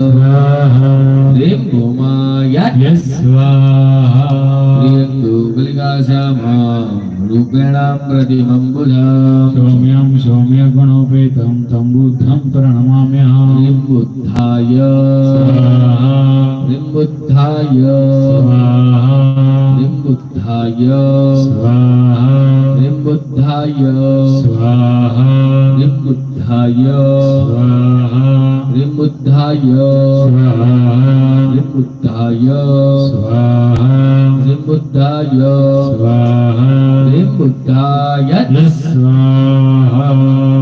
ह्रीं रूपेण सौम्यं सौम्यगुणोपेतं तं बुद्धं बुद्धाय स्वाहा। ह्रीं बुद्धाय स्वाहा। ह्रीं बुद्धाय स्वाहा।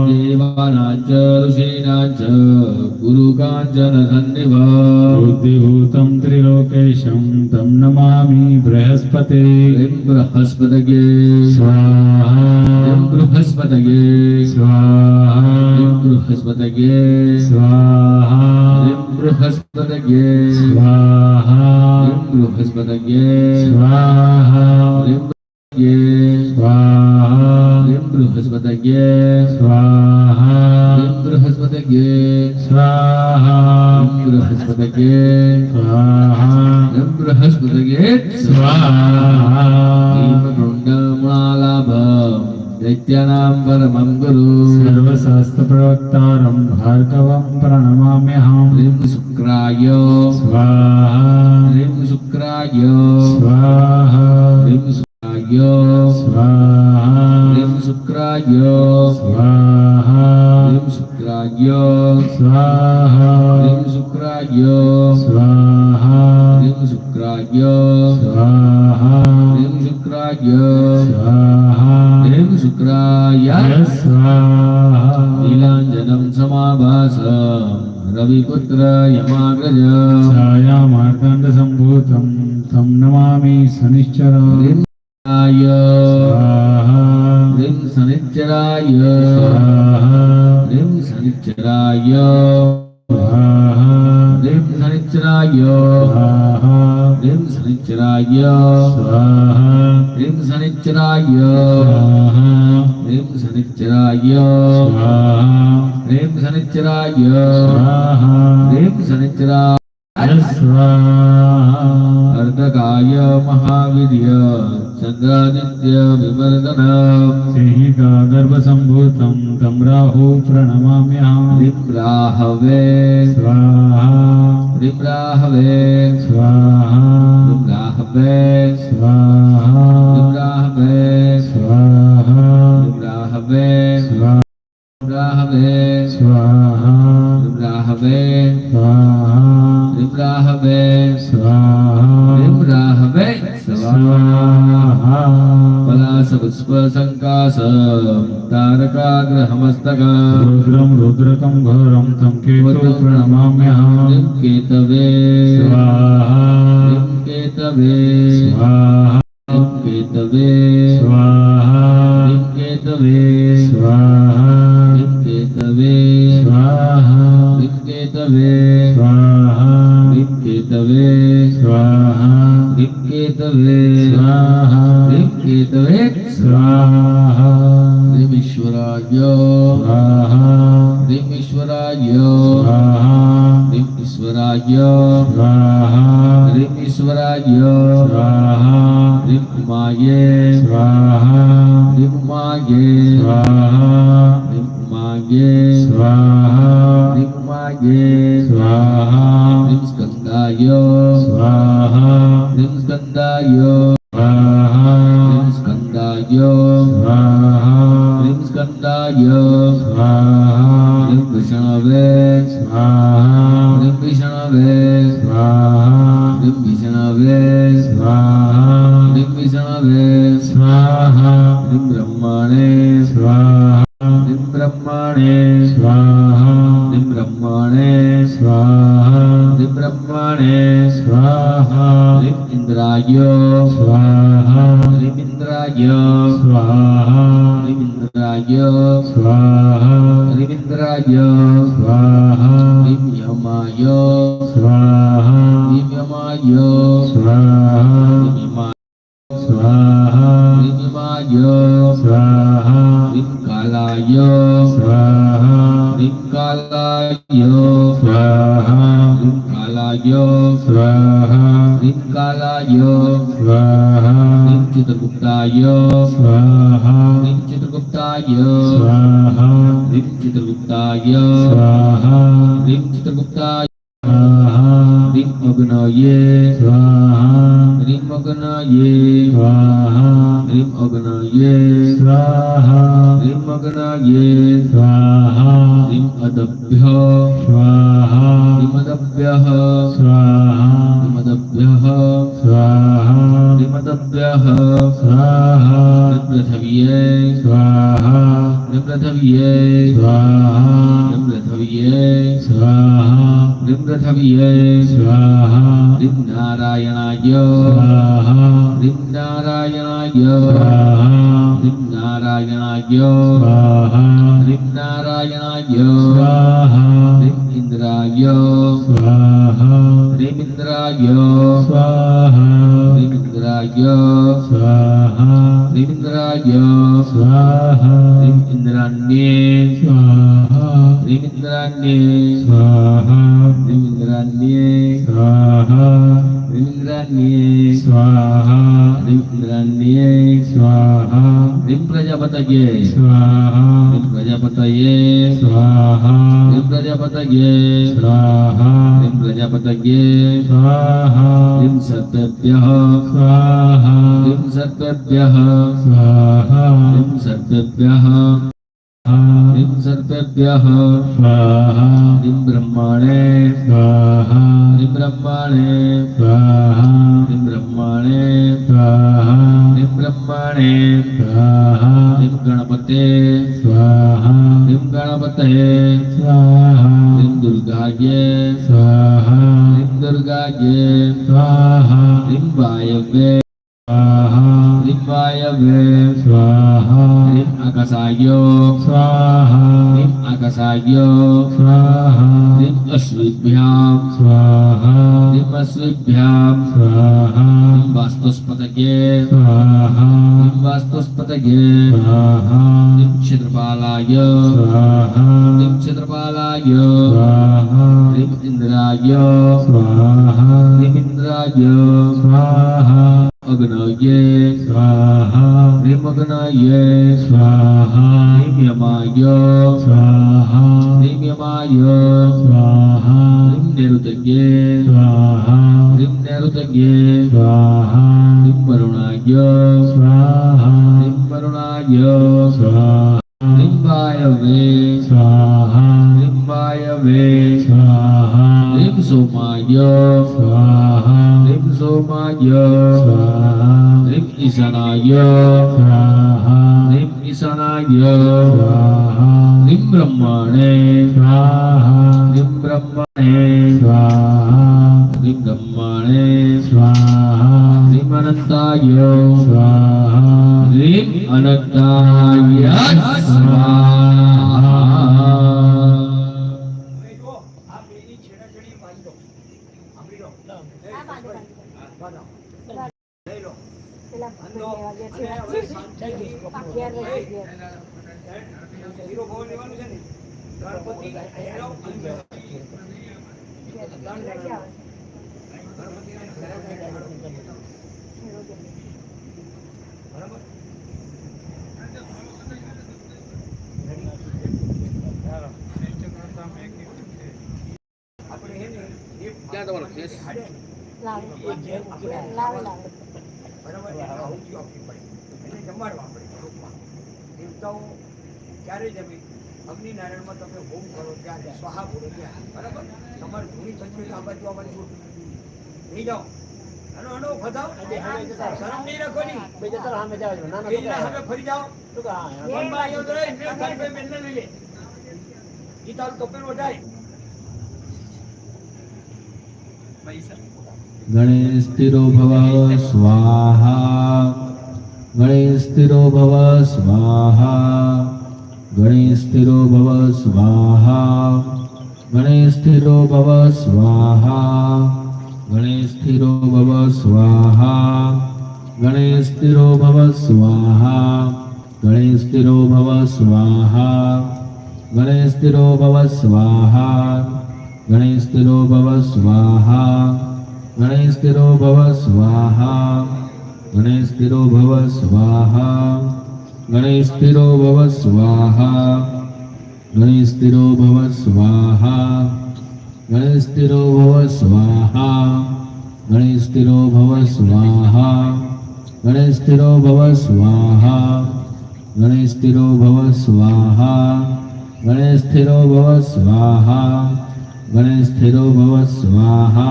Devanachar Sinachar ऋषीणां च गुरुकाञ्चनसन्निभ बुद्धिभूतं त्रिलोकेशं तं नमामि बृहस्पते। बृहस्पतये। स्वाहा। बृहस्पतये। स्वाहा। बृहस्पतये। स्वाहा। बृहस्पतये। स्वाहा। बृहस्पतये। स्वाहा। स्वाहा। बृहस्पतये। स्वाहा। बृहस्पतये स्वाहा बृहस्पतये स्वाहा। बृहस्पतये स्वाहा। भीमकुण्डमालाभ दैत्यानां परमं गुरु। सर्वशास्त्रप्रवक्तारं भार्गवं प्रणमाम्यहम्। ह्रीं शुक्राय। स्वाहा। ह्रीं शुक्राय। स्वाहा। ह्रीं शुक्राय स्वाहा ह्रीं शुक्राय स्वाहा ह्रीं शुक्राय स्वाहा ह्रीं शुक्राय स्वाहा ह्रीं शुक्राय स्वाहा ह्रीं शुक्राय स्वाहा ह्रीं शुक्राय स्वाहा नीलाञ्जनं समाभास रविपुत्र यमाग्रज छायामार्ताण्डसम्भूतं तं नमामि शनिश्चरम् ह्रीं आय स्वाहा ह्रीं शनिच्चराय स्वाहा ह्रीं शनिच्चराय स्वाहा ह्रीं शनिच्चराय स्वाहा ह्रीं शनिच्चराय स्वाहा ह्रीं शनिच्चराय स्वाहा ह्रीं शनिच्चराय स्वाहा ह्रीं शनिच्चराय स्वाहा ह्रीं शनिच्चराय स्वाहा अर्धकाय महावीर्य चन्द्रादित्य विवर्धन सिंहिका गर्भसम्भूतं तं राहु प्रणमाम्यहम् रिप्राहवे स्वाहा रिप्राहवे स्वाहा स्वाहा रिप्राहवे स्वाहा रिप्राहवे स्वाहा स्वाहा स्वाहा स्वाहा। रिप्राहवे स्वाहा। पलासपुष्पसङ्कास तारकाग्रहमस्तक रुद्रं रुद्रकं घोरं तं केतु प्रणमाम्यहम् केतवे स्वाहा। केतवे स्वाहा। केतवे ये स्वाहा स्वाहा Rimindraja. Swaha. Rimindraja. Swaha. Rimyamaya. Swaha. Rimyamaya. Swaha. Swaha. Rimyamaya. Swaha. Rimkalaya. Swaha. Rimkalaya. Swaha. स्वाहायो स्वाहा ऋङ्कालायो स्वाहा ऋङ्चितगुप्तायो स्वाहा ऋङ्चितगुप्तायो स्वाहा ऋङ्चितगुप्तायो स्वाहा ऋङ्चितगुप्ताय स्वाहा ऋङ्मग्नाये स्वाहा ऋङ्मग्नाये स्वाहा ऋङ्मग्नाये स्वाहा ऋङ्मग्नाये स्वाहा ऋङ् अदभ्य स्वाहा मदभ्यः स्वाहा मदभ्यः स्वाहा मदभ्यः स्वाहा पृथ्व्ये स्वाहा पृथ्व्ये स्वाहा पृथ्व्ये स्वाहा पृथ्व्ये स्वाहा नारायणाय स्वाहा नारायणाय स्वाहा नारायणाय स्वाहा नारायणाय स्वाहा इंद्राय రుద్రాయ స్వాహ. రిమింద్రాయ స్వాహ. రిమింద్రాయ స్వాహ. రిమింద్రాన్యే స్వాహ. రిమింద్రాన్యే స్వాహ. రిమింద్రాన్యే శ్రీం ప్రజాపతయే శ్రీం ప్రజాపతయే శ్రీం ప్రజాపతయే శ్రీం ప్రజాపతయే శ్రీం సర్వేభ్య శ్రీం సర్వేభ్య శ్రీం సర్వేభ్య सर्वेभ्यः ह्रीं ब्रह्माणे ह्रीं ब्रह्माणे ह्रीं ब्रह्माणे ह्रीं ब्रह्माणे ह्रीं गणपते ह्रीं गणपतये ह्रीं दुर्गाये ह्रीं दुर्गाये ह्रीं वायव्ये स्वाहायवे स्वाहा ह्रीं अकसायो स्वाहा ह्रीं अकसायो स्वाहा ह्रीं अश्विभ्यां स्वाहा ह्रीं अश्विभ्यां स्वाहा वास्तुस्पतये स्वाहा वास्तुस्पतये स्वाहा ह्रीं क्षेत्रपालाय स्वाहा ह्रीं क्षेत्रपालाय स्वाहा ह्रीं इन्द्राय स्वाहा ह्रीं इन्द्राय स्वाहा अग्नये स्वाहा ह्रीमग्नये स्वाहा ह्रीम्यमाय स्वाहा ह्रीम्यमाय स्वाहा ह्रीं नैरुतये स्वाहा ह्रीं नैरुतये स्वाहा ह्रीं वरुणाय स्वाहा ह्रीं वरुणाय स्वाहा ह्रीं वायवे स्वाहा ह्रीं वायवे स्वाहा niệm dùng mà vô niệm dùng mà vô niệm isana vô niệm isana vô niệm brahma ne niệm brahma ne niệm brahma ne niệm ananta vô niệm ananta vô ક્યાં તમારો કેસ લાવે લાવે લાવે. બરાબર જમાડવા પડે ગ્રુપમાં દેવતાઓ ક્યારે જમી અગ્નિનારાયણમાં તમે હોમ કરો ત્યાં સ્વાહા બોલો ત્યાં બરાબર તમારે જૂની થતી આ બાજુ આવવાની જરૂર નહીં જાઓ આનો આનો ફસાવ શરમ નહીં રાખો ની એના સામે ફરી જાઓ મનમાં આવ્યો તો રહે, ને સાહેબ ભાઈ બેનને લઈ લે ઈ તારું કપેલ વઢાય ગણેશતિરો ભવ સ્વાહા गणेशस्थिरो भव स्वाहा। गणेशस्थिरो भव स्वाहा। गणेशस्थिरो भव स्वाहा। गणेशस्थिरो भव स्वाहा। गणेशस्थिरो भव स्वाहा। गणेशस्थिरो भव स्वाहा। गणेशस्थिरो भव स्वाहा। गणेशस्थिरो भव स्वाहा। गणेशस्थिरो भव स्वाहा। गणेशस्थिरो भव स्वाहा गणेशस्थिरो भव स्वाहा गणेशस्थिरो भव स्वाहा गणेशस्थिरो भव स्वाहा गणेशस्थिरो भव स्वाहा गणेशस्थिरो भव स्वाहा गणेशस्थिरो भव स्वाहा गणेशस्थिरो भव स्वाहा गणेशस्थिरो भव स्वाहा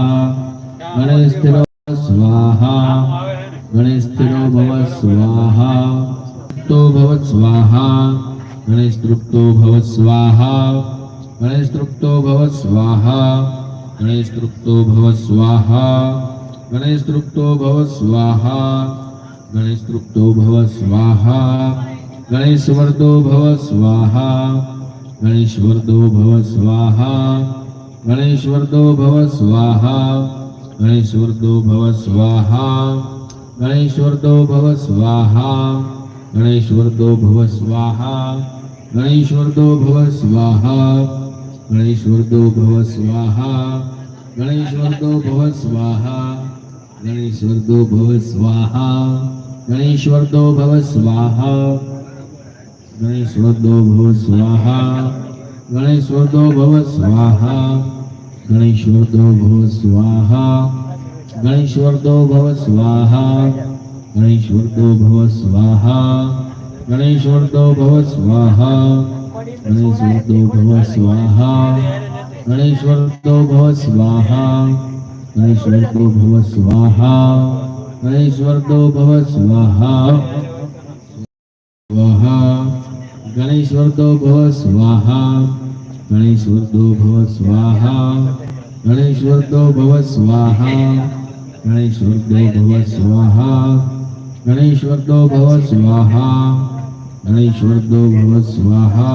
गणेशस्थिरो स्वाहा ગણેશસ્થિરો ભવ સ્વાહા તો ભવ સ્વાહા ગણેશ તૃપ્તો ભવ સ્વાહા ગણેશ તૃપ્તો ભવ સ્વાહા ગણેશ તૃપ્તો ભવ સ્વાહા ગણેશ તૃપ્તો ભવ સ્વાહા ગણેશ તૃપ્તો ભવ સ્વાહા ગણેશ વર્દો ભવ સ્વાહા ગણેશવર્દો ભવ સ્વાહા ગણેશવર્દો ભવ સ્વાહા ગણેશવર્દો ભવ સ્વાહા गणेशवर्दो भव स्वाहा गणेशवर्दो भव स्वाहा गणेशवर्दो भव स्वाहा गणेशवर्दो भव स्वाहा गणेशवर्दो भव स्वाहा गणेशवर्दो भव स्वाहा गणेशवर्दो भव स्वाहा गणेशवर्दो भव स्वाहा गणेशवर्दो भव स्वाहा गणेशवर्दो भव स्वाहा गणेशवर्दो भव स्वाहा गणेशवर्दो भव स्वाहा गणेशवर्दो भव स्वाहा गणेशवर्दो भव स्वाहा गणेशवर्दो भव स्वाहा स्वाहा गणेशवर्दो भव स्वाहा गणेशवर्दो भव स्वाहा गणेशवर्दो भव स्वाहा गणेशवर्दो भव स्वाहा गणेशवर्दो भव स्वाहा गणेशवर्दो भव स्वाहा गणेश अक्लवो भव स्वाहा गणेश अक्लो भव स्वाहा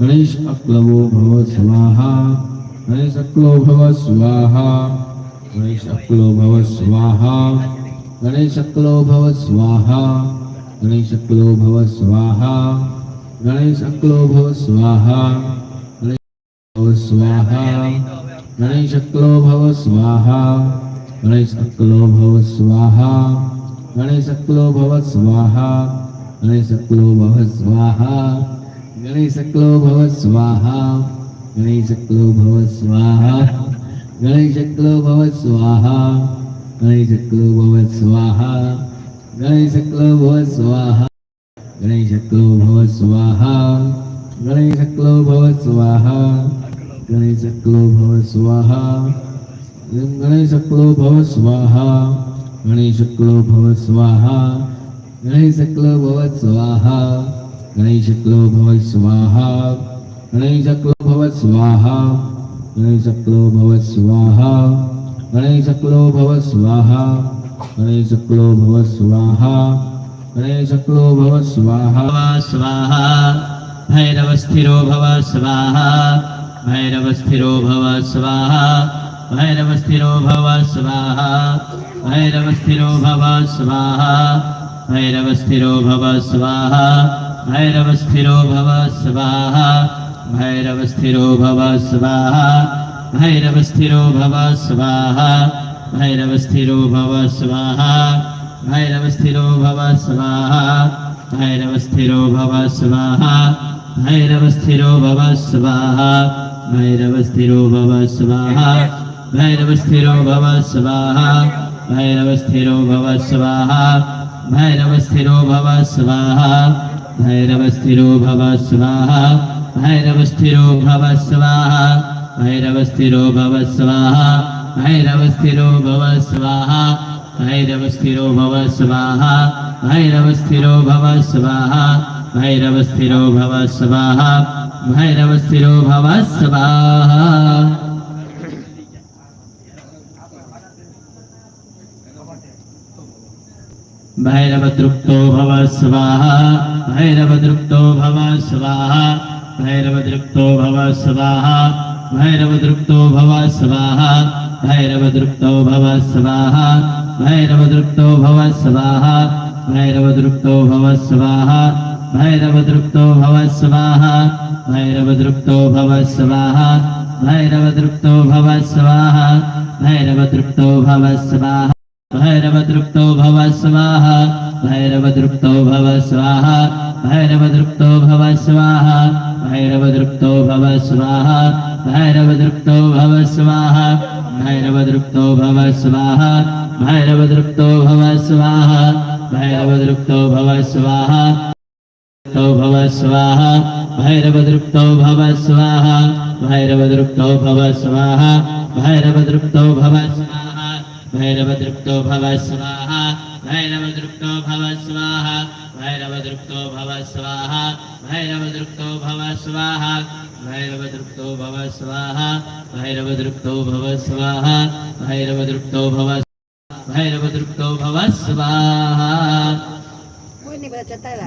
गणेश अक्लो भव स्वाहा गणेश अक्लो भव स्वाहा गणेश अक्लो भव स्वाहा गणेश अक्लो भव स्वाहा स्वाहा गणेश अक्लो भव स्वाहा गणेश अक्लो भव स्वाहा गणेश अक्लो भव स्वाहा गणेश अक्लो भव स्वाहा गणेश अक्लो भव स्वाहा गणेश अक्लो भव स्वाहा गणेश अक्लो भव स्वाहा गणेश अक्लो भव स्वाहा गणेश अक्लो भव स्वाहा गणेश अक्लो भव स्वाहा गणेश अक्लो भव स्वाहा गणेश अक्लो भव स्वाहा गणेश अक्लो भव स्वाहा गणेश अक्लो भव स्वाहा ગણેશકળો ભવ સ્વાહા ગણેશકળો ભવ સ્વાહા ગણેશકળો ભવ સ્વાહા ગણેશકળો ભવ સ્વાહા ગણેશકળો ભવ સ્વાહા ગણેશકળો ભવ સ્વાહા ગણેશકળો ભવ સ્વાહા ગણેશકળો ભવ સ્વાહા ગણેશકળો ભવ સ્વાહા સ્વાહા ભૈરવ સ્થિરો ભવ સ્વાહા ભૈરવ સ્થિરો ભવ સ્વાહા भैरवस्थिरो भव स्वाहा भैरवस्थिरो भव स्वाहा भैरवस्थिरो भव स्वाहा भैरवस्थिरो भव स्वाहा भैरवस्थिरो भव स्वाहा भैरवस्थिरो भव स्वाहा भैरवस्थिरो भव स्वाहा भैरवस्थिरो भव स्वाहा भैरवस्थिरो भव स्वाहा भैरवस्थिरो भव स्वाहा भैरवस्थिरो भव स्वाहा भैरवस्थिरो भव स्वाहा भैरवस्थिरो भव स्वाहा भैरवस्थिरो भव स्वाहा भैरवस्थिरो भव स्वाहा भैरवस्थिरो भव स्वाहा भैरवस्थिरो भव स्वाहा भैरवस्थिरो भव स्वाहा भैरवस्थिरो भव स्वाहा भैरवस्थिरो भव स्वाहा भैरवस्थिरो भव स्वाहा भैरवस्थिरो भव स्वाहा भैरवदृप्तो भव स्वाहा भैरवदृप्तो भव स्वाहा भैरवदृप्तो भव स्वाहा भैरवदृप्तो भव स्वाहा भैरवदृप्तो भव स्वाहा भैरवदृप्तो भव स्वाहा भैरवदृप्तो भव स्वाहा भैरवदृप्तो भव स्वाहा भैरवदृप्तो भव स्वाहा भैरवदृप्तो भव स्वाहा भैरवदृप्तो भव स्वाहा भैरवदृप्तो भव स्वाहा भैरवदृप्तो भव स्वाहा भैरवदृप्तो भव स्वाहा भैरवदृप्तो भव स्वाहा भैरवदृप्तो भव स्वाहा भैरवदृप्तो भव स्वाहा भैरवदृप्तो भव स्वाहा भैरवदृप्तो भव स्वाहा तो भव स्वाहा भैरवदृप्तो भव स्वाहा भैरवदृप्तो भव स्वाहा भैरवदृप्तो भव स्वाहा भैरवदृप्तो भव स्वाहा भैरवदृप्तो भव स्वाहा भैरवदृप्तो भव स्वाहा भैरवदृप्तो भव स्वाहा भैरवदृप्तो भव स्वाहा भैरवदृप्तो भव स्वाहा भैरवदृप्तो भव भैरवदृप्तो भव स्वाहा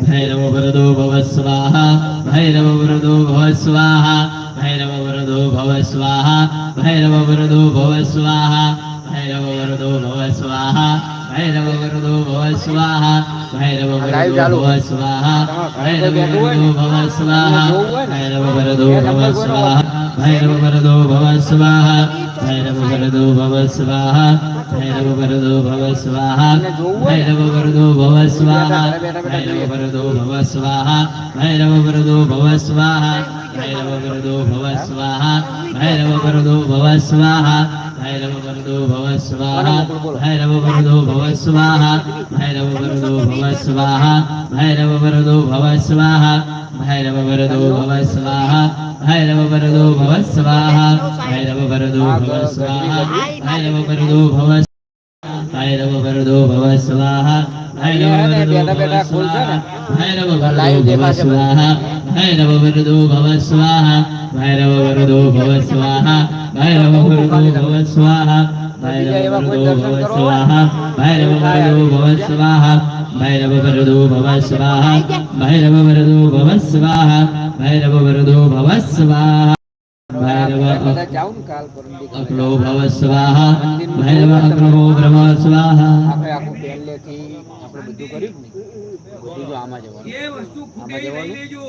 भैरव वरदो भव स्वाहा भैरव वरदो भव स्वाहा भैरव वरदो भव स्वाहा भैरव वरदो भव स्वाहा भैरव वरदो भव स्वाहा भैरव वरदो भव स्वाहा भैरव वरदो भव स्वाहा भैरव वरदो भव स्वाहा भैरव वरदो भव स्वाहा भैरव वरदो भव स्वाहा भैरव वरदो भव स्वाहा भैरव वरदो भव स्वाहा भैरव वरदो भव स्वाहा भैरव वरदो भव स्वाहा भैरव वरदो भव स्वाहा भैरव वरदो भव स्वाहा भैरव वरदो भव स्वाहा భైరవ వరదో భవ స్వాహ భైరవ వరదో భవ స్వాహ భైరవ వరదో భవ స్వాహ భైరవ వరదో భవ స్వాహ భైరవ వరదో భవ స్వాహ భైరవ వరదో భవ స్వాహ భైరవ వరదో భవ స్వాహ భైరవ भैरव भरदो भव स्वाहा। भैरव भरदो भव स्वाहा। भैरव भरदो भव स्वाहा। भैरव भरदो भव स्वाहा। भैरव भरदो भव स्वाहा। भैरव भरदो भव स्वाहा। भैरव वरदो भव स्वाहा। भैरव वरदो भव स्वाहा। भैरव वरदो भव स्वाहा। भैरव वरदो भव स्वाहा भैरव બધા જાઉં ને કાલ પરમ દી કાલે. अक्लो भव स्वाहा भैरव अक्लो ब्रह्म स्वाहा આપણે આખું પહેલેથી આપણે બધું કર્યું જ ને બધું જો આમાં જવાનું એ વસ્તુ આમાં ખૂટે લઈ જવાનું લેજો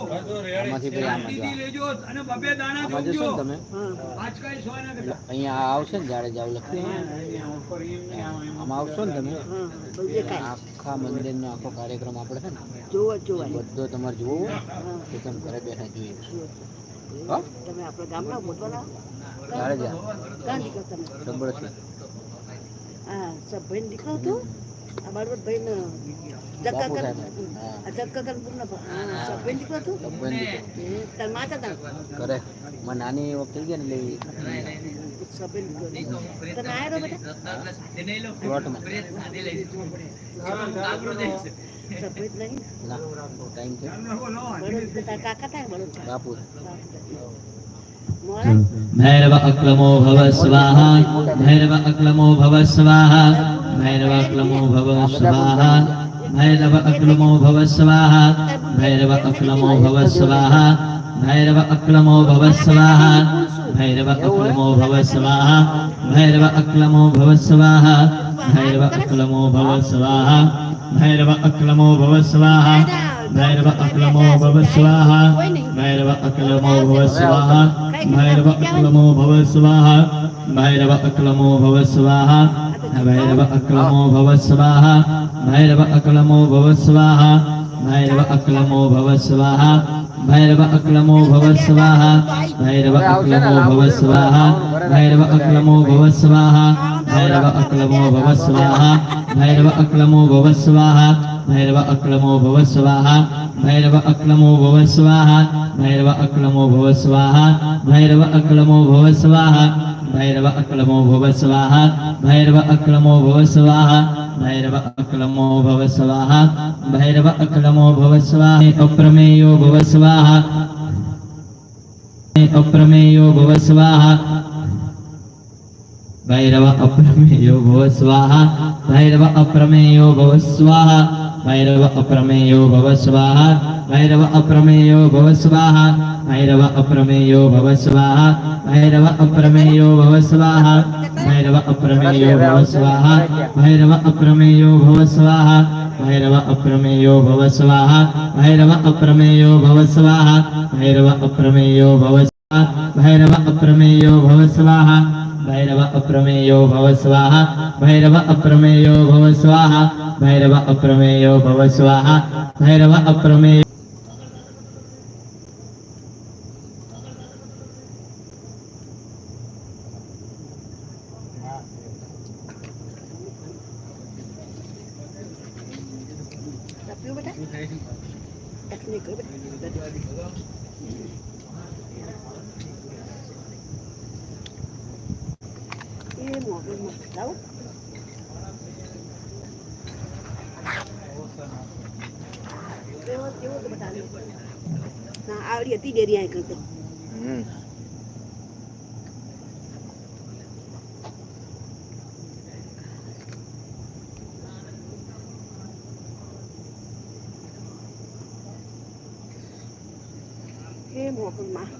આમાંથી પછી આમાં શાંતિથી જવાનું લેજો અને બબે દાણા આમાં જશો જોજો ને તમે આજકાલ સો ના કરતા. અહીંયા આવશે ને જાડે જાવ લખી આમાં આવશો ને તમે હા બધું દેખાય આખા મંદિરનો આખો કાર્યક્રમ આપણે છે ને જોવો જ જોવાય બધો તમારે જોવો હોય તો તમે ઘરે બેઠા જોઈએ તમે આપણા ગામના મોટવાના કાલે તમે? સંભળથી હા સભાઈ નીકળો તો આ માતા તા? મને નાની વખતે ગયા ને એટલે તમે नाही भैरव अक्लमो भव स्वाहा भैरव अक्लमो भव स्वाहा भैरव अक्लमो भव स्वाहा भैरव अक्लमो भव स्वाहा भैरव अक्लमो भव स्वाहा भैरव अक्लमो भव स्वाहा भैरव अक्लमो भव स्वाहा भैरव अक्लमो भव स्वाहा भैरव अक्लमो भव स्वाहा भैरव अक्लमो भव स्वाहा भैरव अक्लमो भव स्वाहा भैरव अक्लमो भव स्वाहा भैरव अक्लमो भव स्वाहा भैरव अक्लमो भव स्वाहा भैरव अक्लमो भव स्वाहा भैरव अक्लमो भव स्वाहा भैरव अक्लमो भव स्वाहा भैरव अक्लमो भव स्वाहा भैरव अक्लमो भव स्वाहा भैरव अक्लमो भव स्वाहा भैरव अक्लमो भव स्वाहा भैरव अक्लमो भव स्वाहा भैरव अक्लमो भव स्वाहा भैरव अक्लमो भव स्वाहा भैरव अक्लमो भव स्वाहा भैरव अक्लमो भव स्वाहा भैरव अक्लमो भव स्वाहा भैरव अक्लमो भव स्वाहा भैरव अक्लमो भव स्वाहा भैरव अक्लमो भव स्वाहा अप्रमेयो भव स्वाहा अप्रमेयो भव स्वाहा भैरव अप्रमेयो भव स्वाहा भैरव अप्रमेयो भव स्वाहा भैरव अप्रमेयो भव स्वाहा भैरव अप्रमेयो भव स्वाहा भैरव अप्रमेयो भव स्वाहा भैरव अप्रमेयो भव स्वाहा भैरव अप्रमेयो भव स्वाहा भैरव अप्रमेयो भव स्वाहा भैरव अप्रमेयो भव स्वाहा भैरव अप्रमेयो भव स्वाहा भैरव अप्रमेयो भव स्वाहा भैरव अप्रमेयो भव स्वाहा भैरव अप्रमेयो भव स्वाहा। भैरव अप्रमेयो भव स्वाहा। भैरव अप्रमेयो भव स्वाहा। भैरव अप्रमेय ના આવડી હતી ડેરી આ કરતો એ મોગલમાં